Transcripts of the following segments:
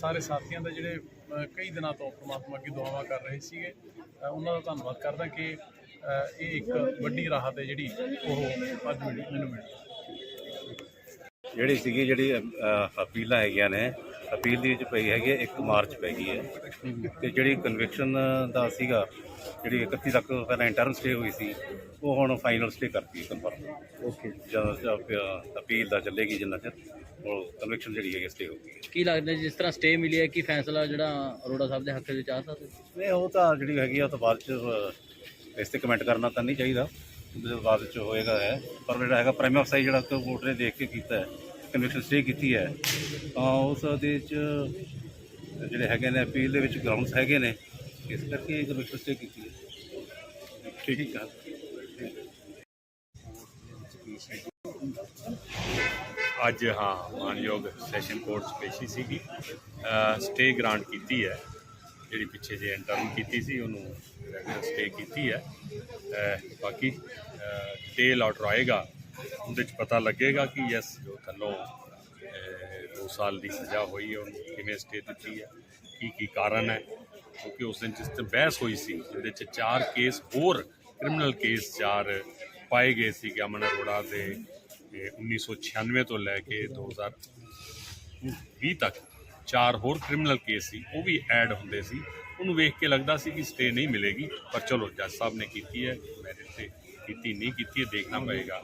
ਸਾਰੇ ਸਾਥੀਆਂ ਦਾ ਜਿਹੜੇ ਕਈ ਦਿਨਾਂ ਤੋਂ ਪ੍ਰਮਾਤਮਾ ਅੱਗੇ ਦੁਆਵਾਂ ਕਰ ਰਹੇ ਸੀਗੇ ਉਹਨਾਂ ਦਾ ਧੰਨਵਾਦ ਕਰਦਾ ਕਿ ਇਹ ਇੱਕ ਵੱਡੀ ਰਾਹਤ ਹੈ ਜਿਹੜੀ ਉਹ ਅੱਜ ਮਿਲੀ ਮੈਨੂੰ ਮਿਲੀ। ਜਿਹੜੀ ਸੀਗੀ ਜਿਹੜੀ ਅਪੀਲਾਂ ਹੈਗੀਆਂ ਨੇ ਅਪੀਲ ਦੀ ਵਿੱਚ ਪਈ ਹੈਗੀ ਹੈ 1 ਮਾਰਚ ਪੈ ਗਈ ਹੈ। ਤੇ ਜਿਹੜੀ ਕਨਵਿਕਸ਼ਨ ਦਾ ਸੀਗਾ ਜਿਹੜੀ 31 ਤੱਕ ਪਹਿਲਾਂ ਇੰਟਰਨ ਸਟੇ ਹੋਈ ਸੀ ਉਹ ਹੁਣ ਫਾਈਨਲ ਸਟੇ ਕਰਤੀ ਕਨਫਰਮ ਓਕੇ ਜਦੋਂ ਅਪੀਲ ਦਾ ਚੱਲੇਗੀ ਜਿੰਨਾ ਚਿਰ ਉਹ ਕਨਵਿਕਸ਼ਨ ਜਿਹੜੀ ਹੈਗੀ ਸਟੇ ਹੋਊਗੀ। ਕੀ ਲੱਗਦਾ ਜੀ, ਜਿਸ ਤਰ੍ਹਾਂ ਸਟੇ ਮਿਲੀ ਹੈ ਕਿ ਫੈਸਲਾ ਜਿਹੜਾ ਅਰੋੜਾ ਸਾਹਿਬ ਦੇ ਹੱਕ ਵਿੱਚ ਆ ਸਕਦਾ? ਨਹੀਂ ਉਹ ਤਾਂ ਜਿਹੜੀ ਹੈਗੀ ਆ ਉਹ ਤੋਂ ਬਾਅਦ ਚ ਇਸ ਤੇ ਕਮੈਂਟ ਕਰਨਾ ਤਾਂ ਨਹੀਂ ਚਾਹੀਦਾ। ਬਾਅਦ ਚ ਹੋਏਗਾ ਹੈ। ਪਰ ਜਿਹੜਾ ਹੈਗਾ ਪ੍ਰਾਈਮ ਅਫਸਾਈ ਜਿਹੜਾ ਕਿ ਵੋਟ ਨੇ ਦੇਖ ਕੇ ਕੀਤਾ ਹੈ ਕਨਵਿਕਸ਼ਨ ਸਟੇ ਕੀਤੀ ਹੈ। ਤਾਂ ਉਸ ਦੇ ਚ ਜਿਹੜੇ ਹੈਗੇ ਨੇ ਅਪੀਲ ਦੇ ਵਿੱਚ ਗਰਾਊਂਡਸ ਹੈਗੇ ਨੇ। ਇਸ ਕਰਕੇ ਕਨਵਿਕਸ਼ਨ ਸਟੇ ਕੀਤੀ ਹੈ। ਠੀਕ। ਹੈ ਅੱਜ ਹਾਂ ਮਾਨਯੋਗ ਸੈਸ਼ਨ ਕੋਰਟ 'ਚ ਪੇਸ਼ੀ ਸੀਗੀ। ਸਟੇ ਗ੍ਰਾਂਟ ਕੀਤੀ ਹੈ। ਜਿਹੜੀ ਪਿੱਛੇ ਜੇ ਇੰਟਰਨ ਕੀਤੀ ਸੀ ਉਹਨੂੰ ਸਟੇ ਕੀਤੀ ਹੈ। ਬਾਕੀ ਡਿਟੇਲ ਆਰਡਰ ਆਏਗਾ ਉਹਦੇ 'ਚ ਪਤਾ ਲੱਗੇਗਾ ਕਿ ਯੈਸ ਜੋ ਥੱਲੋਂ 2 ਸਾਲ ਦੀ ਸਜ਼ਾ ਹੋਈ ਹੈ ਉਹਨੂੰ ਕਿਵੇਂ ਸਟੇ ਦਿੱਤੀ ਹੈ ਕੀ ਕੀ ਕਾਰਨ ਹੈ। ਕਿਉਂਕਿ ਉਸ ਦਿਨ ਜਿਸ ਤੇ ਬਹਿਸ ਹੋਈ ਸੀ ਜਿਹਦੇ 'ਚ ਚਾਰ ਕੇਸ ਹੋਰ ਕ੍ਰਿਮੀਨਲ ਕੇਸ ਚਾਰ ਪਾਏ ਗਏ ਸੀ ਕਿ ਅਮਨ ਅਰੋੜਾ ਦੇ ਇਹ 1996 ਤੋਂ ਲੈ ਕੇ 2020 ਤੱਕ ਚਾਰ ਹੋਰ ਕ੍ਰਿਮੀਨਲ ਕੇਸ ਸੀ ਉਹ ਵੀ ਐਡ ਹੁੰਦੇ ਸੀ। ਉਹਨੂੰ ਵੇਖ ਕੇ ਲੱਗਦਾ ਸੀ ਕਿ ਸਟੇ ਨਹੀਂ ਮਿਲੇਗੀ ਪਰ ਚਲੋ ਜੱਜ ਸਾਹਿਬ ਨੇ ਕੀਤੀ ਹੈ ਮੈਰਿਟ ਤੇ ਕੀਤੀ ਨਹੀਂ ਕੀਤੀ ਹੈ ਦੇਖਣਾ ਪਏਗਾ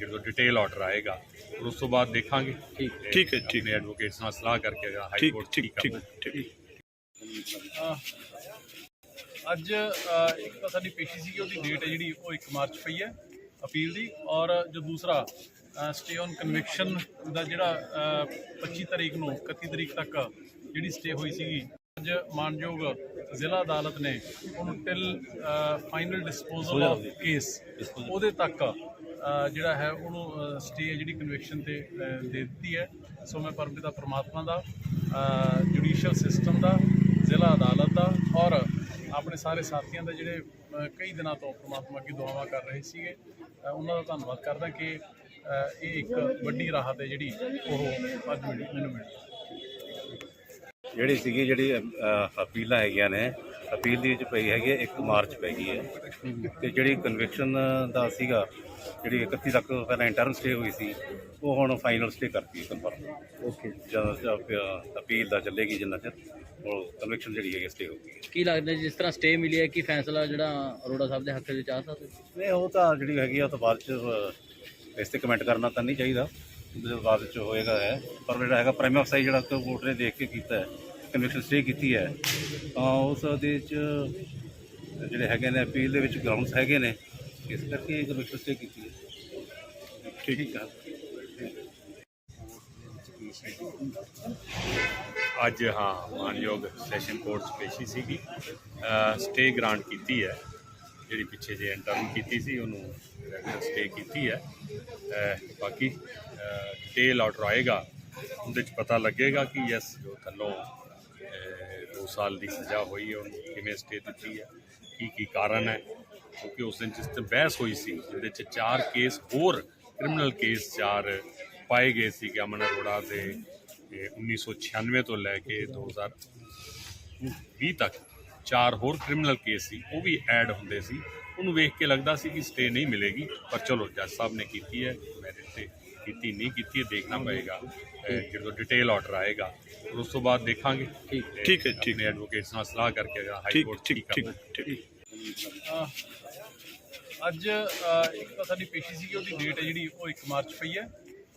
ਜਦੋਂ ਡਿਟੇਲ ਆਰਡਰ ਆਏਗਾ ਉਸ ਤੋਂ ਬਾਅਦ ਦੇਖਾਂਗੇ। ਠੀਕ ਠੀਕ ਹੈ ਠੀਕ। ਹੈ ਐਡਵੋਕੇਟਸ ਨਾਲ ਸਲਾਹ ਕਰਕੇ ਅਗਰ ਹਾਈ ਕੋਰਟ ਠੀਕ ਠੀਕ ਠੀਕ। ਅੱਜ ਇੱਕ ਤਾਂ ਸਾਡੀ ਪੇਸ਼ੀ ਸੀਗੀ ਉਹਦੀ ਡੇਟ ਹੈ ਜਿਹੜੀ ਉਹ 1 ਮਾਰਚ ਪਈ ਹੈ ਅਪੀਲ ਦੀ। ਔਰ ਜੋ ਦੂਸਰਾ ਸਟੇ ਔਨ ਕਨਵਿਕਸ਼ਨ ਦਾ ਜਿਹੜਾ ਅ, 25 ਤਰੀਕ ਨੂੰ 31 ਤਰੀਕ ਤੱਕ ਜਿਹੜੀ ਸਟੇ ਹੋਈ ਸੀਗੀ ਅੱਜ ਮਾਨਯੋਗ ਜ਼ਿਲ੍ਹਾ ਅਦਾਲਤ ਨੇ ਉਹਨੂੰ till final disposal of case ਉਹਦੇ ਤੱਕ ਜਿਹੜਾ ਹੈ ਉਹਨੂੰ ਸਟੇ ਜਿਹੜੀ ਕਨਵਿਕਸ਼ਨ ਤੇ ਦੇ ਦਿੱਤੀ ਹੈ। ਸੋ ਮੈਂ ਪਰਮਪਿਤਾ ਪ੍ਰਮਾਤਮਾ ਦਾ ਜੁਡੀਸ਼ੀਅਲ ਸਿਸਟਮ ਦਾ ਜ਼ਿਲ੍ਹਾ ਅਦਾਲਤ ਦਾ ਔਰ ਆਪਣੇ ਸਾਰੇ ਸਾਥੀਆਂ ਦਾ ਜਿਹੜੇ ਕਈ ਦਿਨਾਂ ਤੋਂ ਪ੍ਰਮਾਤਮਾ ਅੱਗੇ ਦੁਆਵਾਂ ਕਰ ਰਹੇ ਸੀਗੇ ਉਹਨਾਂ ਦਾ ਧੰਨਵਾਦ ਕਰਦਾ ਕਿ ਇਹ ਇੱਕ ਵੱਡੀ ਰਾਹਤ ਹੈ ਜਿਹੜੀ ਉਹ ਅੱਜ ਮਿਲੀ, ਮੈਨੂੰ ਮਿਲੀ। ਜਿਹੜੀ ਸੀਗੀ, ਜਿਹੜੀ ਅਪੀਲਾਂ ਹੈਗੀਆਂ ਨੇ, ਅਪੀਲ ਦੀ ਵਿੱਚ ਪਈ ਹੈਗੀ ਹੈ 1 ਮਾਰਚ ਪੈ ਗਈ ਹੈ। ਤੇ ਜਿਹੜੀ ਕਨਵੈਕਸ਼ਨ ਦਾ ਸੀਗਾ ਜਿਹੜੀ 31 ਤੱਕ ਪਹਿਲਾਂ ਇੰਟਰਨ ਸਟੇ ਹੋਈ ਸੀ ਉਹ ਹੁਣ ਫਾਈਨਲ ਸਟੇ ਕਰਤੀ ਕਨਫਰਮ ਓਕੇ ਜਦੋਂ ਅਪੀਲ ਦਾ ਚੱਲੇਗੀ ਜਿੰਨਾ ਚਿਰ ਉਹ ਕਨਵਿਕਸ਼ਨ ਜਿਹੜੀ ਹੈਗੀ ਸਟੇ ਹੋਊਗੀ। ਕੀ ਲੱਗਦਾ ਜੀ, ਜਿਸ ਤਰ੍ਹਾਂ ਸਟੇ ਮਿਲੀ ਹੈ ਕਿ ਫੈਸਲਾ ਜਿਹੜਾ ਅਰੋੜਾ ਸਾਹਿਬ ਦੇ ਹੱਕ ਵਿੱਚ ਆ ਸਕਦਾ? ਨਹੀਂ ਉਹ ਤਾਂ ਜਿਹੜੀ ਹੈਗੀ ਆ ਉਹ ਤੋਂ ਬਾਅਦ ਚ ਇਸ ਤੇ ਕਮੈਂਟ ਕਰਨਾ ਤਾਂ ਨਹੀਂ ਚਾਹੀਦਾ। ਤੋਂ ਬਾਅਦ ਚ ਹੋਏਗਾ ਹੈ ਪਰ ਜਿਹੜਾ ਹੈਗਾ ਪ੍ਰਾਈਮ ਅਫਸਾਈ ਜਿਹੜਾ ਕਿ ਵੋਟ ਨੇ ਦੇਖ ਕੇ ਕੀਤਾ ਹੈ ਕਨਵਿਕਸ਼ਨ ਸਟੇ ਕੀਤੀ ਹੈ ਤਾਂ ਉਸ ਦੇ ਚ ਜਿਹੜੇ ਹੈਗੇ ਨੇ ਅਪੀਲ ਦੇ ਵਿੱਚ ਗਰਾਊਂਡਸ ਹੈਗੇ ਨੇ ਇਸ ਕਰਕੇ ਕਨਵਿਕਸ਼ਨ ਸਟੇ ਕੀਤੀ ਹੈ। ਠੀਕ। ਹੈ ਅੱਜ ਹਾਂ ਮਾਨਯੋਗ ਸੈਸ਼ਨ ਕੋਰਟ 'ਚ ਪੇਸ਼ੀ ਸੀਗੀ। ਸਟੇ ਗ੍ਰਾਂਟ ਕੀਤੀ ਹੈ। ਜਿਹੜੀ ਪਿੱਛੇ ਜੇ ਇੰਟਰਨ ਕੀਤੀ ਸੀ ਉਹਨੂੰ ਸਟੇ ਕੀਤੀ ਹੈ। ਬਾਕੀ ਡਿਟੇਲ ਆਰਡਰ ਆਏਗਾ ਉਹਦੇ 'ਚ ਪਤਾ ਲੱਗੇਗਾ ਕਿ ਯੈਸ ਜੋ ਥੱਲੋਂ 2 ਸਾਲ ਦੀ ਸਜ਼ਾ ਹੋਈ ਹੈ ਉਹਨੂੰ ਕਿਵੇਂ ਸਟੇ ਦਿੱਤੀ ਹੈ ਕੀ ਕੀ ਕਾਰਨ ਹੈ। ਕਿਉਂਕਿ ਉਸ ਦਿਨ ਜਿਸ ਤੇ ਬਹਿਸ ਹੋਈ ਸੀ ਜਿਹਦੇ 'ਚ ਚਾਰ ਕੇਸ ਹੋਰ ਕ੍ਰਿਮੀਨਲ ਕੇਸ ਚਾਰ ਪਾਏ ਗਏ ਸੀ ਕਿ ਅਮਨ ਅਰੋੜਾ ਦੇ ਇਹ 1996 ਤੋਂ ਲੈ ਕੇ 2020 ਤੱਕ ਚਾਰ ਹੋਰ ਕ੍ਰਿਮੀਨਲ ਕੇਸ ਸੀ ਉਹ ਵੀ ਐਡ ਹੁੰਦੇ ਸੀ। ਉਹਨੂੰ ਵੇਖ ਕੇ ਲੱਗਦਾ ਸੀ ਕਿ ਸਟੇ ਨਹੀਂ ਮਿਲੇਗੀ ਪਰ ਚਲੋ ਜੱਜ ਸਾਹਿਬ ਨੇ ਕੀਤੀ ਹੈ ਮੈਰਿਟ ਤੇ ਕੀਤੀ ਨਹੀਂ ਕੀਤੀ ਹੈ ਦੇਖਣਾ ਪਏਗਾ ਜਦੋਂ ਡਿਟੇਲ ਆਰਡਰ ਆਏਗਾ ਉਸ ਤੋਂ ਬਾਅਦ ਦੇਖਾਂਗੇ। ਠੀਕ ਠੀਕ ਹੈ ਠੀਕ ਹੈ। ਐਡਵੋਕੇਟਸ ਨਾਲ ਸਲਾਹ ਕਰਕੇ ਹਾਈ ਕੋਰਟ ਠੀਕ ਠੀਕ ਠੀਕ ਅੱਜ ਇੱਕ ਤਾਂ ਸਾਡੀ ਪੇਸ਼ੀ ਸੀਗੀ ਉਹਦੀ ਡੇਟ ਹੈ ਜਿਹੜੀ ਉਹ 1 ਮਾਰਚ ਪਈ ਹੈ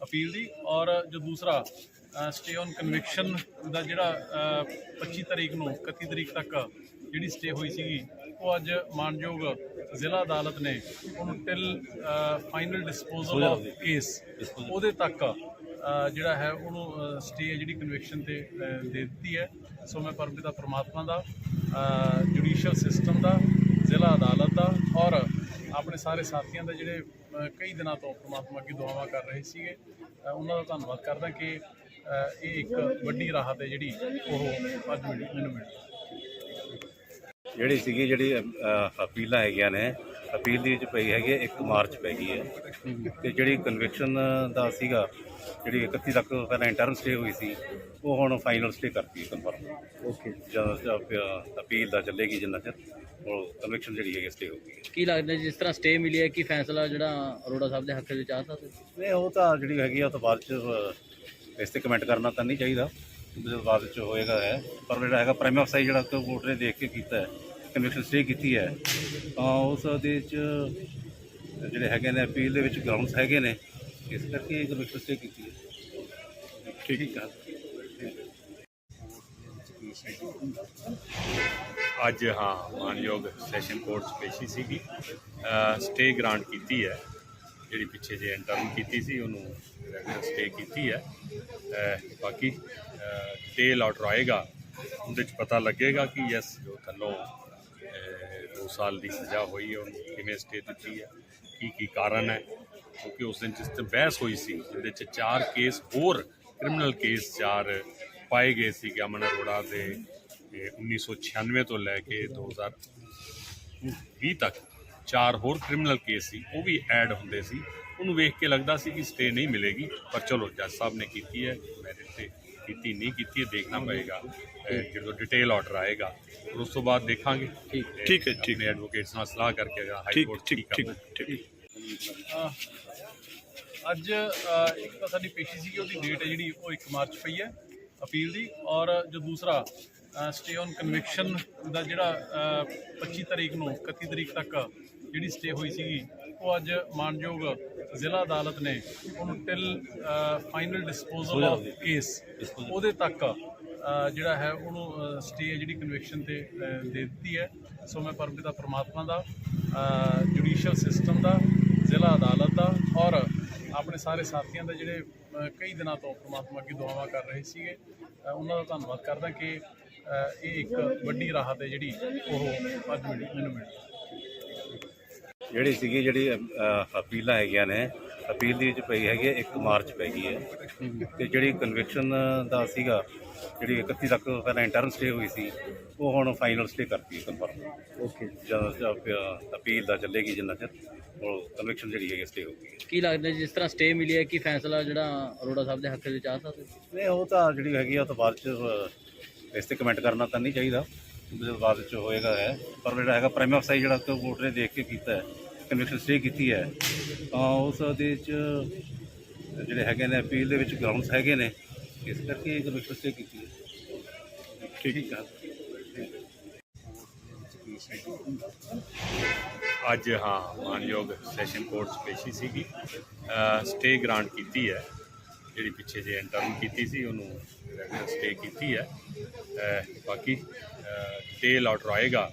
ਅਪੀਲ ਦੀ। ਔਰ ਜੋ ਦੂਸਰਾ ਸਟੇ ਔਨ ਕਨਵਿਕਸ਼ਨ ਦਾ ਜਿਹੜਾ ਅ, 25 ਤਰੀਕ ਨੂੰ 31 ਤਰੀਕ ਤੱਕ ਜਿਹੜੀ ਸਟੇ ਹੋਈ ਸੀਗੀ ਉਹ ਅੱਜ ਮਾਨਯੋਗ ਜ਼ਿਲ੍ਹਾ ਅਦਾਲਤ ਨੇ ਉਹਨੂੰ till final disposal of case ਉਹਦੇ ਤੱਕ ਜਿਹੜਾ ਹੈ ਉਹਨੂੰ ਸਟੇ ਜਿਹੜੀ ਕਨਵਿਕਸ਼ਨ ਤੇ ਦੇ ਦਿੱਤੀ ਹੈ। ਸੋ ਮੈਂ ਪਰਮਪਿਤਾ ਪ੍ਰਮਾਤਮਾ ਦਾ ਜੁਡੀਸ਼ੀਅਲ ਸਿਸਟਮ ਦਾ ਜ਼ਿਲ੍ਹਾ ਅਦਾਲਤ ਦਾ ਔਰ ਆਪਣੇ ਸਾਰੇ ਸਾਥੀਆਂ ਦਾ ਜਿਹੜੇ ਕਈ ਦਿਨਾਂ ਤੋਂ ਪ੍ਰਮਾਤਮਾ ਅੱਗੇ ਦੁਆਵਾਂ ਕਰ ਰਹੇ ਸੀਗੇ ਉਹਨਾਂ ਦਾ ਧੰਨਵਾਦ ਕਰਦਾ ਕਿ ਇਹ ਇੱਕ ਵੱਡੀ ਰਾਹਤ ਹੈ ਜਿਹੜੀ ਉਹ ਅੱਜ ਮਿਲੀ ਮੈਨੂੰ ਮਿਲੀ। ਜਿਹੜੀ ਸੀਗੀ ਜਿਹੜੀ ਅਪੀਲਾਂ ਹੈਗੀਆਂ ਨੇ ਅਪੀਲ ਦੀ ਵਿੱਚ ਪਈ ਹੈਗੀ ਹੈ 1 ਮਾਰਚ ਪੈ ਗਈ ਹੈ। ਤੇ ਜਿਹੜੀ ਕਨਵਿਕਸ਼ਨ ਦਾ ਸੀਗਾ ਜਿਹੜੀ 31 ਤੱਕ ਪਹਿਲਾਂ ਇੰਟਰਨ ਸਟੇ ਹੋਈ ਸੀ ਉਹ ਹੁਣ ਫਾਈਨਲ ਸਟੇ ਕਰਤੀ ਕਨਫਰਮ ਓਕੇ ਜਦੋਂ ਅਪੀਲ ਦਾ ਚੱਲੇਗੀ ਜਿੰਨਾ ਚਿਰ ਉਹ ਕਨਵੈਕਸ਼ਨ ਜਿਹੜੀ ਹੈਗੀ ਸਟੇ ਹੋਊਗੀ। ਕੀ ਲੱਗਦਾ ਜਿਸ ਤਰ੍ਹਾਂ ਸਟੇ ਮਿਲੀ ਹੈ ਕਿ ਫੈਸਲਾ ਜਿਹੜਾ ਅਰੋੜਾ ਸਾਹਿਬ ਦੇ ਹੱਕ ਵਿੱਚ ਆ ਸਕਦਾ ਨਹੀਂ ਉਹ ਤਾਂ ਜਿਹੜੀ ਹੈਗੀ ਆ ਉਹ ਤੋਂ ਬਾਅਦ ਚ ਇਸ ਤੇ ਕਮੈਂਟ ਕਰਨਾ ਤਾਂ ਨਹੀਂ ਚਾਹੀਦਾ। ਜਦੋਂ ਬਾਅਦ ਚ ਹੋਏਗਾ ਹੈ ਪਰ ਜਿਹੜਾ ਹੈਗਾ ਪ੍ਰਾਈਮ ਅਫਸਾਈ ਜਿਹੜਾ ਕਿ ਵੋਟਰ ਨੇ ਦੇਖ ਕੇ ਕੀਤਾ ਹੈ ਕਨਵੈਕਸ਼ਨ ਸਟੇ ਕੀਤੀ ਹੈ ਤਾਂ ਉਸ ਦੇ ਚ ਜਿਹੜੇ ਹੈਗੇ ਨੇ ਅਪੀਲ ਦੇ ਵਿੱਚ ਗਰਾਊਂਡਸ ਹੈਗੇ ਨੇ ਇਸ ਕਰਕੇ ਕਨਵੈਕਸ਼ਨ ਸਟੇ ਕੀਤੀ ਹੈ। ਠੀਕ। ਹੈ ਅੱਜ ਹਾਂ ਮਾਨਯੋਗ ਸੈਸ਼ਨ ਕੋਰਟ 'ਚ ਪੇਸ਼ੀ ਸੀਗੀ। ਸਟੇ ਗ੍ਰਾਂਟ ਕੀਤੀ ਹੈ। ਜਿਹੜੀ ਪਿੱਛੇ ਜੇ ਇੰਟਰਨ ਕੀਤੀ ਸੀ ਉਹਨੂੰ ਰੈਗੂਲਰ ਸਟੇ ਕੀਤੀ ਹੈ। ਬਾਕੀ ਡਿਟੇਲ ਆਰਡਰ ਆਏਗਾ। ਉਹਦੇ 'ਚ ਪਤਾ ਲੱਗੇਗਾ ਕਿ ਯੈਸ ਜੋ ਥੱਲੋਂ 2 ਸਾਲ ਦੀ ਸਜ਼ਾ ਹੋਈ ਹੈ ਉਹਨੂੰ ਕਿਵੇਂ ਸਟੇ ਦਿੱਤੀ ਹੈ ਕੀ ਕੀ ਕਾਰਨ ਹੈ। ਕਿਉਂਕਿ ਉਸ ਦਿਨ ਜਿਸ ਤੇ ਬਹਿਸ ਹੋਈ ਸੀ ਜਿਹਦੇ 'ਚ ਚਾਰ ਕੇਸ ਹੋਰ ਕ੍ਰਿਮੀਨਲ ਕੇਸ ਚਾਰ ਪਾਏ ਗਏ ਸੀ ਕਿ ਅਮਨ ਅਰੋੜਾ ਦੇ ਇਹ 1996 ਤੋਂ ਲੈ ਕੇ 2020 ਤੱਕ ਚਾਰ ਹੋਰ ਕ੍ਰਿਮੀਨਲ ਕੇਸ ਸੀ ਉਹ ਵੀ ਐਡ ਹੁੰਦੇ ਸੀ। ਉਹਨੂੰ ਵੇਖ ਕੇ ਲੱਗਦਾ ਸੀ ਕਿ ਸਟੇ ਨਹੀਂ ਮਿਲੇਗੀ ਪਰ ਚਲੋ ਜੱਜ ਸਾਹਿਬ ਨੇ ਕੀਤੀ ਹੈ ਮੈਰਿਟ ਤੇ ਕੀਤੀ ਨਹੀਂ ਕੀਤੀ ਹੈ ਦੇਖਣਾ ਪਏਗਾ ਜਦੋਂ ਡਿਟੇਲ ਆਰਡਰ ਆਏਗਾ ਉਸ ਤੋਂ ਬਾਅਦ ਦੇਖਾਂਗੇ। ਠੀਕ ਠੀਕ ਹੈ ਠੀਕ ਹੈ। ਐਡਵੋਕੇਟਸ ਨਾਲ ਸਲਾਹ ਕਰਕੇ ਹਾਈ ਕੋਰਟ ਠੀਕ ਠੀਕ ਠੀਕ। ਅੱਜ ਇੱਕ ਤਾਂ ਸਾਡੀ ਪੇਸ਼ੀ ਸੀਗੀ ਉਹਦੀ ਡੇਟ ਹੈ ਜਿਹੜੀ ਉਹ 1 ਮਾਰਚ ਪਈ ਹੈ ਅਪੀਲ ਦੀ। ਔਰ ਜੋ ਦੂਸਰਾ ਸਟੇ ਔਨ ਕਨਵਿਕਸ਼ਨ ਦਾ ਜਿਹੜਾ ਅਹ, 25 ਤਰੀਕ ਨੂੰ 31 ਤਰੀਕ ਤੱਕ ਜਿਹੜੀ ਸਟੇ ਹੋਈ ਸੀਗੀ ਉਹ ਅੱਜ ਮਾਨਯੋਗ ਜ਼ਿਲ੍ਹਾ ਅਦਾਲਤ ਨੇ ਉਹਨੂੰ till final disposal of case ਉਹਦੇ ਤੱਕ ਜਿਹੜਾ ਹੈ ਉਹਨੂੰ ਸਟੇ ਜਿਹੜੀ ਕਨਵਿਕਸ਼ਨ ਤੇ ਦੇ ਦਿੱਤੀ ਹੈ। ਸੋ ਮੈਂ ਪਰਮਪਿਤਾ ਪ੍ਰਮਾਤਮਾ ਦਾ ਜੁਡੀਸ਼ੀਅਲ ਸਿਸਟਮ ਦਾ ਜ਼ਿਲ੍ਹਾ ਅਦਾਲਤ ਦਾ ਔਰ ਆਪਣੇ ਸਾਰੇ ਸਾਥੀਆਂ ਦਾ ਜਿਹੜੇ ਕਈ ਦਿਨਾਂ ਤੋਂ ਪ੍ਰਮਾਤਮਾ ਅੱਗੇ ਦੁਆਵਾਂ ਕਰ ਰਹੇ ਸੀਗੇ ਉਹਨਾਂ ਦਾ ਧੰਨਵਾਦ ਕਰਦਾ ਕਿ ਇਹ ਇੱਕ ਵੱਡੀ ਰਾਹਤ ਹੈ ਜਿਹੜੀ ਉਹ ਅੱਜ ਮਿਲੀ ਮੈਨੂੰ ਮਿਲੀ। ਜਿਹੜੀ ਸੀਗੀ ਜਿਹੜੀ ਅਪੀਲਾਂ ਹੈਗੀਆਂ ਨੇ ਅਪੀਲ ਦੀ ਵਿੱਚ ਪਈ ਹੈਗੀ ਹੈ 1 ਮਾਰਚ ਪੈ ਗਈ ਹੈ। ਤੇ ਜਿਹੜੀ ਕਨਵਿਕਸ਼ਨ ਦਾ ਸੀਗਾ ਜਿਹੜੀ 31 ਤੱਕ ਪਹਿਲਾਂ ਇੰਟਰਨ ਸਟੇ ਹੋਈ ਸੀ ਉਹ ਹੁਣ ਫਾਈਨਲ ਸਟੇ ਕਰਤੀ ਕਨਫਰਮ ਓਕੇ ਜਦੋਂ ਅਪੀਲ ਦਾ ਚੱਲੇਗੀ ਜਿੰਨਾ ਚਿਰ ਉਹ ਕਨਵਿਕਸ਼ਨ ਜਿਹੜੀ ਹੈਗੀ ਸਟੇ ਹੋਊਗੀ। ਕੀ ਲੱਗਦਾ ਜਿਸ ਤਰ੍ਹਾਂ ਸਟੇ ਮਿਲੀ ਹੈ ਕਿ ਫੈਸਲਾ ਜਿਹੜਾ ਅਰੋੜਾ ਸਾਹਿਬ ਦੇ ਹੱਕ ਵਿੱਚ ਆ ਸਕਦਾ? ਨਹੀਂ ਉਹ ਤਾਂ ਜਿਹੜੀ ਹੈਗੀ ਆ ਉਹ ਤੋਂ ਬਾਅਦ ਚ ਇਸ ਤੇ ਕਮੈਂਟ ਕਰਨਾ ਤਾਂ ਨਹੀਂ ਚਾਹੀਦਾ। ਜਦੋਂ ਬਾਅਦ ਚ ਹੋਏਗਾ ਹੈ ਪਰ ਜਿਹੜਾ ਹੈਗਾ ਪ੍ਰਾਈਮ ਅਫਸਾਈ ਜਿਹੜਾ ਕਿ ਵੋਟਰ ਨੇ ਦੇਖ ਕੇ ਕੀਤਾ ਹੈ ਕਨਵਿਕਸ਼ਨ ਸਟੇ ਕੀਤੀ ਹੈ ਤਾਂ ਉਸ ਦੇ ਚ ਜਿਹੜੇ ਹੈਗੇ ਨੇ ਅਪੀਲ ਦੇ ਵਿੱਚ ਗਰਾਊਂਡਸ ਹੈਗੇ ਨੇ ਇਸ ਕਰਕੇ ਕਨਵਿਕਸ਼ਨ ਸਟੇ ਕੀਤੀ ਹੈ। ਠੀਕ। ਹੈ ਅੱਜ ਹਾਂ ਮਾਨਯੋਗ ਸੈਸ਼ਨ ਕੋਰਟ 'ਚ ਪੇਸ਼ੀ ਸੀਗੀ। ਸਟੇ ਗ੍ਰਾਂਟ ਕੀਤੀ ਹੈ। ਜਿਹੜੀ ਪਿੱਛੇ ਜੇ ਇੰਟਰਨ ਕੀਤੀ ਸੀ ਉਹਨੂੰ ਰੈਗੂਲਰ ਸਟੇ ਕੀਤੀ ਹੈ। ਬਾਕੀ ਡਿਟੇਲ ਆਰਡਰ ਆਏਗਾ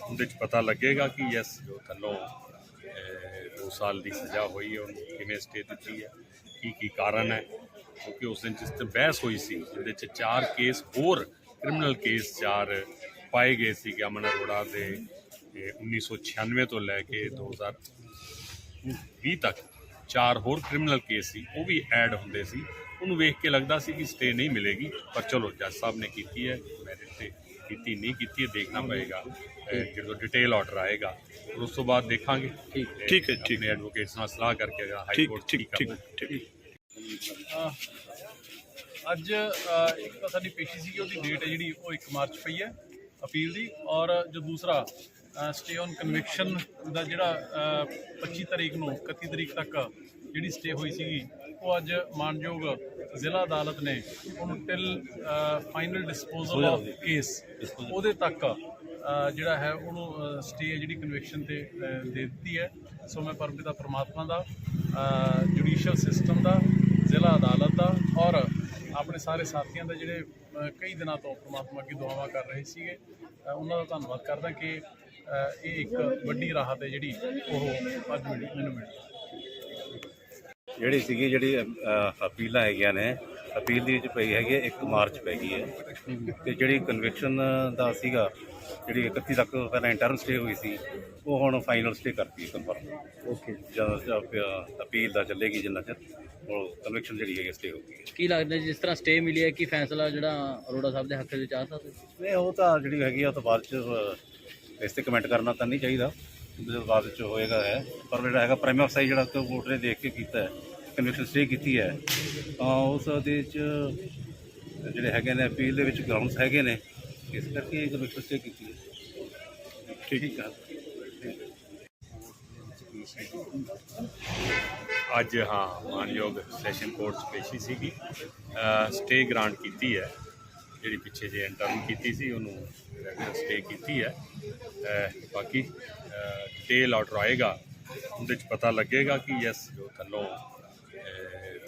ਉਹਦੇ 'ਚ ਪਤਾ ਲੱਗੇਗਾ ਕਿ ਯੈਸ ਜੋ ਥੱਲੋਂ 2 ਸਾਲ ਦੀ ਸਜ਼ਾ ਹੋਈ ਹੈ ਉਹਨੂੰ ਕਿਵੇਂ ਸਟੇ ਦਿੱਤੀ ਹੈ ਕੀ ਕੀ ਕਾਰਨ ਹੈ। ਕਿਉਂਕਿ ਉਸ ਦਿਨ ਜਿਸ ਤੇ ਬਹਿਸ ਹੋਈ ਸੀ ਜਿਹਦੇ 'ਚ ਚਾਰ ਕੇਸ ਹੋਰ ਕ੍ਰਿਮੀਨਲ ਕੇਸ ਚਾਰ ਪਾਏ ਗਏ ਸੀ ਕਿ ਅਮਨ ਅਰੋੜਾ ਦੇ ਇਹ 1996 ਤੋਂ ਲੈ ਕੇ 2020 ਤੱਕ ਚਾਰ ਹੋਰ ਕ੍ਰਿਮੀਨਲ ਕੇਸ ਸੀ ਉਹ ਵੀ ਐਡ ਹੁੰਦੇ ਸੀ ਉਹਨੂੰ ਵੇਖ ਕੇ ਲੱਗਦਾ ਸੀ ਕਿ ਸਟੇ ਨਹੀਂ ਮਿਲੇਗੀ ਪਰ ਚਲੋ ਜੱਜ ਸਾਹਿਬ ਨੇ ਕੀਤੀ ਹੈ ਮੈਰਿਟ ਤੇ ਕੀਤੀ ਨਹੀਂ ਕੀਤੀ ਹੈ ਦੇਖਣਾ ਪਏਗਾ ਜਦੋਂ ਡਿਟੇਲ ਆਰਡਰ ਆਏਗਾ ਉਸ ਤੋਂ ਬਾਅਦ ਦੇਖਾਂਗੇ ਠੀਕ ਹੈ ਠੀਕ ਹੈ ਐਡਵੋਕੇਟਸ ਨਾਲ ਸਲਾਹ ਕਰਕੇ ਹਾਈ ਕੋਰਟ ਠੀਕ ਠੀਕ ਠੀਕ ਅੱਜ ਇੱਕ ਤਾਂ ਸਾਡੀ ਪੇਸ਼ੀ ਸੀਗੀ ਉਹਦੀ ਡੇਟ ਹੈ ਜਿਹੜੀ ਉਹ 1 ਮਾਰਚ ਪਈ ਹੈ ਅਪੀਲ ਦੀ। ਔਰ ਜੋ ਦੂਸਰਾ ਸਟੇ ਔਨ ਕਨਵਿਕਸ਼ਨ ਦਾ ਜਿਹੜਾ ਅਹ, 25 ਤਰੀਕ ਨੂੰ 31 ਤਰੀਕ ਤੱਕ ਜਿਹੜੀ ਸਟੇ ਹੋਈ ਸੀਗੀ ਉਹ ਅੱਜ ਮਾਨਯੋਗ ਜ਼ਿਲ੍ਹਾ ਅਦਾਲਤ ਨੇ ਉਹਨੂੰ till final disposal of case ਉਹਦੇ ਤੱਕ ਜਿਹੜਾ ਹੈ ਉਹਨੂੰ ਸਟੇ ਜਿਹੜੀ ਕਨਵਿਕਸ਼ਨ ਤੇ ਦੇ ਦਿੱਤੀ ਹੈ। ਸੋ ਮੈਂ ਪਰਮਪਿਤਾ ਪ੍ਰਮਾਤਮਾ ਦਾ ਜੁਡੀਸ਼ੀਅਲ ਸਿਸਟਮ ਦਾ ਜ਼ਿਲ੍ਹਾ ਅਦਾਲਤ ਦਾ ਔਰ ਆਪਣੇ ਸਾਰੇ ਸਾਥੀਆਂ ਦਾ ਜਿਹੜੇ ਕਈ ਦਿਨਾਂ ਤੋਂ ਪ੍ਰਮਾਤਮਾ ਅੱਗੇ ਦੁਆਵਾਂ ਕਰ ਰਹੇ ਸੀਗੇ ਉਹਨਾਂ ਦਾ ਧੰਨਵਾਦ ਕਰਦਾ ਕਿ ਇਹ ਇੱਕ ਵੱਡੀ ਰਾਹਤ ਹੈ ਜਿਹੜੀ ਉਹ ਅੱਜ ਮਿਲੀ ਮੈਨੂੰ ਮਿਲੀ। ਜਿਹੜੀ ਸੀਗੀ ਜਿਹੜੀ ਅਪੀਲਾਂ ਹੈਗੀਆਂ ਨੇ ਅਪੀਲ ਦੀ ਵਿੱਚ ਪਈ ਹੈਗੀ ਹੈ 1 ਮਾਰਚ ਪੈ ਗਈ ਹੈ। ਤੇ ਜਿਹੜੀ ਕਨਵਿਕਸ਼ਨ ਦਾ ਸੀਗਾ ਜਿਹੜੀ 31 ਤੱਕ ਪਹਿਲਾਂ ਇੰਟਰਨ ਸਟੇ ਹੋਈ ਸੀ ਉਹ ਹੁਣ ਫਾਈਨਲ ਸਟੇ ਕਰਤੀ ਕਨਫਰਮ ਓਕੇ ਜਦੋਂ ਅਪੀਲ ਦਾ ਚੱਲੇਗੀ ਜਿੰਨਾ ਚਿਰ ਉਹ ਕਨਵਿਕਸ਼ਨ ਜਿਹੜੀ ਹੈਗੀ ਸਟੇ ਹੋਊਗੀ। ਕੀ ਲੱਗਦਾ ਜਿਸ ਤਰ੍ਹਾਂ ਸਟੇ ਮਿਲੀ ਹੈ ਕਿ ਫੈਸਲਾ ਜਿਹੜਾ ਅਰੋੜਾ ਸਾਹਿਬ ਦੇ ਹੱਕ ਵਿੱਚ ਆ ਸਕਦਾ? ਨਹੀਂ ਉਹ ਤਾਂ ਜਿਹੜੀ ਹੈਗੀ ਆ ਉਹ ਤੋਂ ਬਾਅਦ ਚ ਇਸ ਤੇ ਕਮੈਂਟ ਕਰਨਾ ਤਾਂ ਨਹੀਂ ਚਾਹੀਦਾ ਜਦੋਂ ਬਾਅਦ ਚ ਹੋਏਗਾ ਹੈ ਪਰ ਜਿਹੜਾ ਹੈਗਾ ਪ੍ਰਾਈਮ ਅਫਸਾਈ ਜਿਹੜਾ ਕਿ ਵੋਟਰ ਨੇ ਦੇਖ ਕੇ ਕੀਤਾ ਹੈ ਕਨਵਿਕਸ਼ਨ ਸਟੇ ਕੀਤੀ ਹੈ ਤਾਂ ਉਸ ਦੇ ਚ ਜਿਹੜੇ ਹੈਗੇ ਨੇ ਅਪੀਲ ਦੇ ਵਿੱਚ ਗਰਾਊਂਡਸ ਹੈਗੇ ਨੇ ਇਸ ਕਰਕੇ ਇਹ ਕਮਿਸ਼ਨ ਸਟੇ ਕੀਤੀ ਹੈ। ਠੀਕ। ਹੈ ਅੱਜ ਹਾਂ ਮਾਨਯੋਗ ਸੈਸ਼ਨ ਕੋਰਟ 'ਚ ਪੇਸ਼ੀ ਸੀਗੀ। ਸਟੇ ਗ੍ਰਾਂਟ ਕੀਤੀ ਹੈ। ਜਿਹੜੀ ਪਿੱਛੇ ਜੇ ਇੰਟਰਨ ਕੀਤੀ ਸੀ ਉਹਨੂੰ ਰੈਗੂਲਰ ਸਟੇ ਕੀਤੀ ਹੈ। ਬਾਕੀ ਡਿਟੇਲ ਆਰਡਰ ਆਏਗਾ ਉਹਦੇ 'ਚ ਪਤਾ ਲੱਗੇਗਾ ਕਿ ਯੈਸ ਜੋ ਥੱਲੋਂ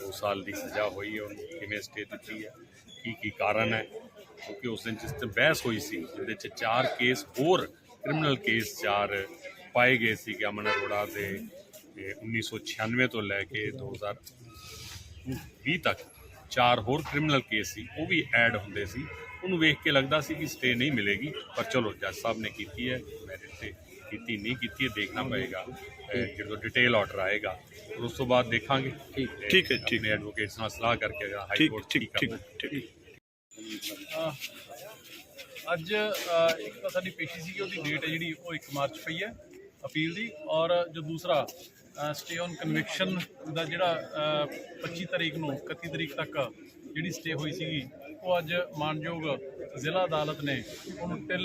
2 ਸਾਲ ਦੀ ਸਜ਼ਾ ਹੋਈ ਹੈ ਉਹਨੂੰ ਕਿਵੇਂ ਸਟੇ ਦਿੱਤੀ ਹੈ ਕੀ ਕੀ ਕਾਰਨ ਹੈ ਕਿਉਂਕਿ ਉਸ ਦਿਨ ਜਿਸ ਤੇ ਬਹਿਸ ਹੋਈ ਸੀ ਜਿਹਦੇ 'ਚ ਚਾਰ ਕੇਸ ਹੋਰ ਕ੍ਰਿਮੀਨਲ ਕੇਸ ਚਾਰ ਪਾਏ ਗਏ ਸੀ ਕਿ ਅਮਨ ਅਰੋੜਾ ਦੇ ਇਹ 1996 ਤੋਂ ਲੈ ਕੇ 2020 ਤੱਕ ਚਾਰ ਹੋਰ ਕ੍ਰਿਮੀਨਲ ਕੇਸ ਸੀ ਉਹ ਵੀ ਐਡ ਹੁੰਦੇ ਸੀ। ਉਹਨੂੰ ਵੇਖ ਕੇ ਲੱਗਦਾ ਸੀ ਕਿ ਸਟੇ ਨਹੀਂ ਮਿਲੇਗੀ ਪਰ ਚਲੋ ਜੱਜ ਸਾਹਿਬ ਨੇ ਕੀਤੀ ਹੈ ਮੈਰਿਟ ਤੇ ਕੀਤੀ ਨਹੀਂ ਕੀਤੀ ਹੈ ਦੇਖਣਾ ਪਏਗਾ ਜਦੋਂ ਡਿਟੇਲ ਆਰਡਰ ਆਏਗਾ ਉਸ ਤੋਂ ਬਾਅਦ ਦੇਖਾਂਗੇ। ਠੀਕ ਠੀਕ ਹੈ, ਠੀਕ। ਆਪਣੇ ਐਡਵੋਕੇਟਸ ਨਾਲ ਸਲਾਹ ਕਰਕੇ ਹਾਈ ਕੋਰਟ ਠੀਕ ਠੀਕ ਠੀਕ। ਅੱਜ ਇੱਕ ਤਾਂ ਸਾਡੀ ਪੇਸ਼ੀ ਸੀਗੀ ਉਹਦੀ ਡੇਟ ਹੈ ਜਿਹੜੀ ਉਹ 1 ਮਾਰਚ ਪਈ ਹੈ ਅਪੀਲ ਦੀ। ਔਰ ਜੋ ਦੂਸਰਾ ਸਟੇ ਔਨ ਕਨਵਿਕਸ਼ਨ ਦਾ ਜਿਹੜਾ ਅਹ, 25 ਤਰੀਕ ਨੂੰ 31 ਤਰੀਕ ਤੱਕ ਜਿਹੜੀ ਸਟੇ ਹੋਈ ਸੀਗੀ ਉਹ ਅੱਜ ਮਾਨਯੋਗ ਜ਼ਿਲ੍ਹਾ ਅਦਾਲਤ ਨੇ ਉਹਨੂੰ till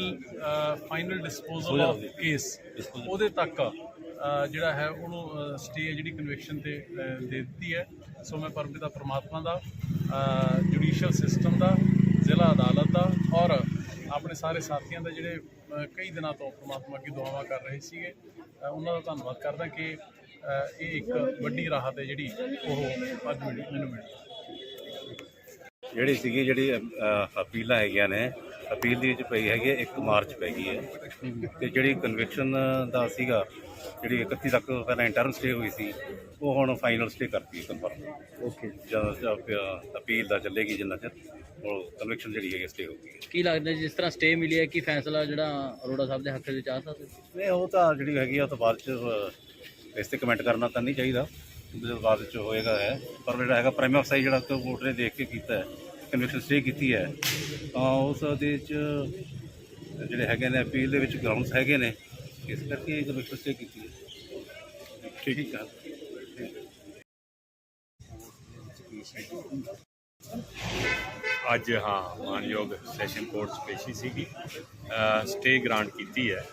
final disposal of case ਉਹਦੇ ਤੱਕ ਜਿਹੜਾ ਹੈ ਉਹਨੂੰ ਸਟੇ ਜਿਹੜੀ ਕਨਵਿਕਸ਼ਨ ਤੇ ਦੇ ਦਿੱਤੀ ਹੈ। ਸੋ ਮੈਂ ਪਰਮਪਿਤਾ ਪ੍ਰਮਾਤਮਾ ਦਾ ਜੁਡੀਸ਼ੀਅਲ ਸਿਸਟਮ ਦਾ ਜ਼ਿਲ੍ਹਾ ਅਦਾਲਤ ਦਾ ਔਰ ਆਪਣੇ ਸਾਰੇ ਸਾਥੀਆਂ ਦਾ ਜਿਹੜੇ ਕਈ ਦਿਨਾਂ ਤੋਂ ਪ੍ਰਮਾਤਮਾ ਅੱਗੇ ਦੁਆਵਾਂ ਕਰ ਰਹੇ ਸੀਗੇ ਉਹਨਾਂ ਦਾ ਧੰਨਵਾਦ ਕਰਦਾ ਕਿ ਇਹ ਇੱਕ ਵੱਡੀ ਰਾਹਤ ਹੈ ਜਿਹੜੀ ਉਹ ਅੱਜ ਮਿਲੀ, ਮੈਨੂੰ ਮਿਲੀ। ਜਿਹੜੀ ਸੀਗੀ ਜਿਹੜੀ ਅਪੀਲਾਂ ਹੈਗੀਆਂ ਨੇ ਅਪੀਲ ਦੀ ਵਿੱਚ ਪਈ ਹੈਗੀ ਹੈ 1 ਮਾਰਚ ਪੈ ਗਈ ਹੈ। ਤੇ ਜਿਹੜੀ ਕਨਵਿਕਸ਼ਨ ਦਾ ਸੀਗਾ ਜਿਹੜੀ 31 ਤੱਕ ਪਹਿਲਾਂ ਇੰਟਰਨ ਸਟੇ ਹੋਈ ਸੀ ਉਹ ਹੁਣ ਫਾਈਨਲ ਸਟੇ ਕਰਤੀ ਕਨਫਰਮ ਓਕੇ ਜਦੋਂ ਅਪੀਲ ਦਾ ਚੱਲੇਗੀ ਜਿੰਨਾ ਚਿਰ ਉਹ ਕਨਵਿਕਸ਼ਨ ਜਿਹੜੀ ਹੈਗੀ ਸਟੇ ਹੋਊਗੀ। ਕੀ ਲੱਗਦਾ ਜਿਸ ਤਰ੍ਹਾਂ ਸਟੇ ਮਿਲੀ ਹੈ ਕਿ ਫੈਸਲਾ ਜਿਹੜਾ ਅਰੋੜਾ ਸਾਹਿਬ ਦੇ ਹੱਕ ਵਿੱਚ ਆ ਸਕਦਾ? ਨਹੀਂ ਉਹ ਤਾਂ ਜਿਹੜੀ ਹੈਗੀ ਆ ਉਹ ਤੋਂ ਬਾਅਦ ਚ ਇਸ ਤੇ ਕਮੈਂਟ ਕਰਨਾ ਤਾਂ ਨਹੀਂ ਚਾਹੀਦਾ। ਬਾਅਦ ਚ ਹੋਏਗਾ ਹੈ। ਪਰ ਜਿਹੜਾ ਹੈਗਾ ਪ੍ਰਾਈਮ ਆਫ ਸਾਈ ਜਿਹੜਾ ਕੋਰਟ ਨੇ ਦੇਖ ਕੇ ਕੀਤਾ ਹੈ। ਕਨਵਿਕਸ਼ਨ ਸਟੇ ਕੀਤੀ ਹੈ ਤਾਂ ਉਸ ਦੇ ਚ ਜਿਹੜੇ ਹੈਗੇ ਨੇ ਅਪੀਲ ਦੇ ਵਿੱਚ ਗਰਾਊਂਡਸ ਹੈਗੇ ਨੇ ਇਸ ਕਰਕੇ ਇਹ ਕਨਵਿਕਸ਼ਨ ਸਟੇ ਕੀਤੀ ਹੈ। ਠੀਕ। ਹੈ ਅੱਜ ਹਾਂ ਮਾਨਯੋਗ ਸੈਸ਼ਨ ਕੋਰਟ 'ਚ ਪੇਸ਼ੀ ਸੀਗੀ। ਸਟੇ ਗ੍ਰਾਂਟ ਕੀਤੀ ਹੈ।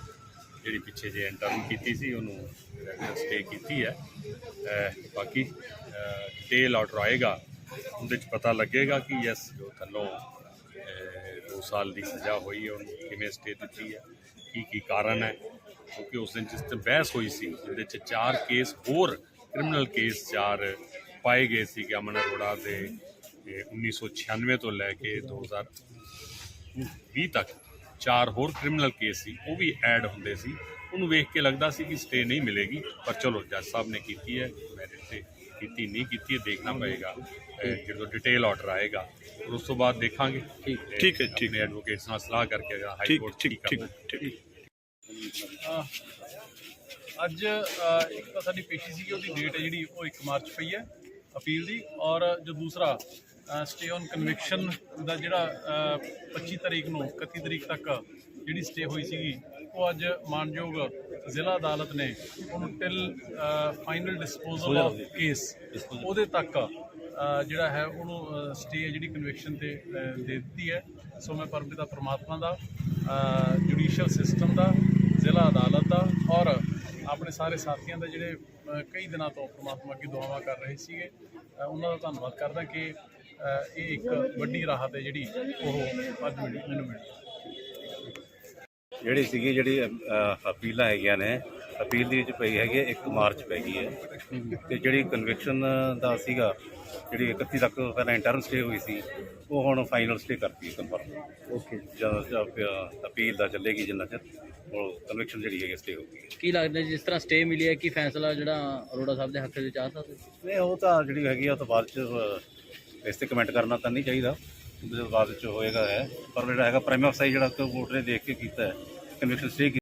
ਜਿਹੜੀ ਪਿੱਛੇ ਜੇ ਇੰਟਰਨ ਕੀਤੀ ਸੀ ਉਹਨੂੰ ਰੈਗੂਲਰ ਸਟੇ ਕੀਤੀ ਹੈ। ਬਾਕੀ ਡਿਟੇਲ ਆਰਡਰ ਆਏਗਾ। ਉਹਦੇ 'ਚ ਪਤਾ ਲੱਗੇਗਾ ਕਿ ਯੈਸ ਜੋ ਥੱਲੋਂ 2 ਸਾਲ ਦੀ ਸਜ਼ਾ ਹੋਈ ਹੈ, ਉਹਨੂੰ ਕਿਵੇਂ ਸਟੇ ਦਿੱਤੀ ਹੈ, ਕੀ ਕੀ ਕਾਰਨ ਹੈ, ਕਿਉਂਕਿ ਉਸ ਦਿਨ ਜਿਸ ਤੇ ਬਹਿਸ ਹੋਈ ਸੀ, ਉਹਦੇ 'ਚ ਚਾਰ ਕੇਸ ਹੋਰ ਕ੍ਰਿਮੀਨਲ ਕੇਸ ਚਾਰ ਪਾਏ ਗਏ ਸੀ ਕਿ ਅਮਨ ਅਰੋੜਾ ਦੇ ਇਹ 1996 ਤੋਂ ਲੈ ਕੇ 2020 ਤੱਕ ਚਾਰ ਹੋਰ ਕ੍ਰਿਮੀਨਲ ਕੇਸ ਸੀ, ਉਹ ਵੀ ਐਡ ਹੁੰਦੇ ਸੀ। ਉਹਨੂੰ ਵੇਖ ਕੇ ਲੱਗਦਾ ਸੀ ਕਿ ਸਟੇ ਨਹੀਂ ਮਿਲੇਗੀ, ਪਰ ਚਲੋ ਜੱਜ ਸਾਹਿਬ ਨੇ ਕੀਤੀ ਹੈ ਮੈਰਿਟ ਤੇ ਕੀਤੀ ਨਹੀਂ ਕੀਤੀ ਹੈ ਦੇਖਣਾ ਪਏਗਾ। ਅਹ ਜਦੋਂ ਡਿਟੇਲ ਆਰਡਰ ਆਏਗਾ ਫਿਰ ਉਸ ਤੋਂ ਬਾਅਦ ਦੇਖਾਂਗੇ। ਠੀਕ। ਠੀਕ ਹੈ, ਠੀਕ। ਆਪਣੇ ਐਡਵੋਕੇਟਸ ਨਾਲ ਸਲਾਹ ਕਰਕੇ ਹਾਈ ਕੋਰਟ ਠੀਕ ਠੀਕ ਠੀਕ ਅੱਜ ਇੱਕ ਤਾਂ ਸਾਡੀ ਪੇਸ਼ੀ ਸੀਗੀ ਉਹਦੀ ਡੇਟ ਹੈ ਜਿਹੜੀ ਉਹ 1 ਮਾਰਚ ਪਈ ਹੈ ਅਪੀਲ ਦੀ। ਔਰ ਜੋ ਦੂਸਰਾ ਸਟੇ ਔਨ ਕਨਵਿਕਸ਼ਨ ਦਾ ਜਿਹੜਾ ਅਹ, 25 ਤਰੀਕ ਨੂੰ 31 ਤਰੀਕ ਤੱਕ ਜਿਹੜੀ ਸਟੇ ਹੋਈ ਸੀਗੀ ਉਹ ਅੱਜ ਮਾਨਯੋਗ ਜ਼ਿਲ੍ਹਾ ਅਦਾਲਤ ਨੇ ਉਹਨੂੰ till final disposal of case ਉਹਦੇ ਤੱਕ ਜਿਹੜਾ ਹੈ ਉਹਨੂੰ ਸਟੇ ਜਿਹੜੀ ਕਨਵਿਕਸ਼ਨ ਤੇ ਦੇ ਦਿੱਤੀ ਹੈ। ਸੋ ਮੈਂ ਪਰਮਪਿਤਾ ਪ੍ਰਮਾਤਮਾ ਦਾ ਜੁਡੀਸ਼ੀਅਲ ਸਿਸਟਮ ਦਾ ਜ਼ਿਲ੍ਹਾ ਅਦਾਲਤ ਦਾ ਔਰ ਆਪਣੇ ਸਾਰੇ ਸਾਥੀਆਂ ਦਾ ਜਿਹੜੇ ਕਈ ਦਿਨਾਂ ਤੋਂ ਪ੍ਰਮਾਤਮਾ ਅੱਗੇ ਦੁਆਵਾਂ ਕਰ ਰਹੇ ਸੀਗੇ ਉਹਨਾਂ ਦਾ ਧੰਨਵਾਦ ਕਰਦਾ ਕਿ ਇਹ ਇੱਕ ਵੱਡੀ ਰਾਹਤ ਹੈ ਜਿਹੜੀ ਉਹ ਅੱਜ ਮੈਨੂੰ ਮਿਲੀ। ਜਿਹੜੀ ਸੀਗੀ ਜਿਹੜੀ ਅਪੀਲਾਂ ਹੈਗੀਆਂ ਨੇ ਅਪੀਲ ਦੀ ਵਿੱਚ ਪਈ ਹੈਗੀ ਹੈ 1 ਮਾਰਚ ਪੈ ਗਈ ਹੈ। ਤੇ ਜਿਹੜੀ ਕਨਵਿਕਸ਼ਨ ਦਾ ਸੀਗਾ ਜਿਹੜੀ 31 ਤੱਕ ਪਹਿਲਾਂ ਇੰਟਰਨ ਸਟੇ ਹੋਈ ਸੀ ਉਹ ਹੁਣ ਫਾਈਨਲ ਸਟੇ ਕਰਤੀ ਕਨਫਰਮ ਓਕੇ ਜਦੋਂ ਅਪੀਲ ਦਾ ਚੱਲੇਗੀ ਜਿੰਨਾ ਚਿਰ ਉਹ ਕਨਵਿਕਸ਼ਨ ਜਿਹੜੀ ਹੈਗੀ ਸਟੇ ਹੋਊਗੀ। ਕੀ ਲੱਗਦਾ ਜਿਸ ਤਰ੍ਹਾਂ ਸਟੇ ਮਿਲੀ ਹੈ ਕਿ ਫੈਸਲਾ ਜਿਹੜਾ ਅਰੋੜਾ ਸਾਹਿਬ ਦੇ ਹੱਕ ਵਿੱਚ ਆ ਸਕਦਾ? ਨਹੀਂ ਉਹ ਤਾਂ ਜਿਹੜੀ ਹੈਗੀ ਆ ਉਹ ਤੋਂ ਬਾਅਦ ਚ ਅਹ, ਇਸ ਤੇ ਕਮੈਂਟ ਕਰਨਾ ਤਾਂ ਨਹੀਂ ਚਾਹੀਦਾ। ਉਹਦੇ ਬਾਅਦ ਚ ਹੋਏਗਾ ਹੈ ਪਰ ਜਿਹੜਾ ਹੈਗਾ ਪ੍ਰਾਈਮ ਆਫ ਸਾਈ ਜਿਹੜਾ ਕੋਰਟ ਨੇ ਦੇਖ ਕੇ ਕੀਤਾ ਹੈ। Conviction stay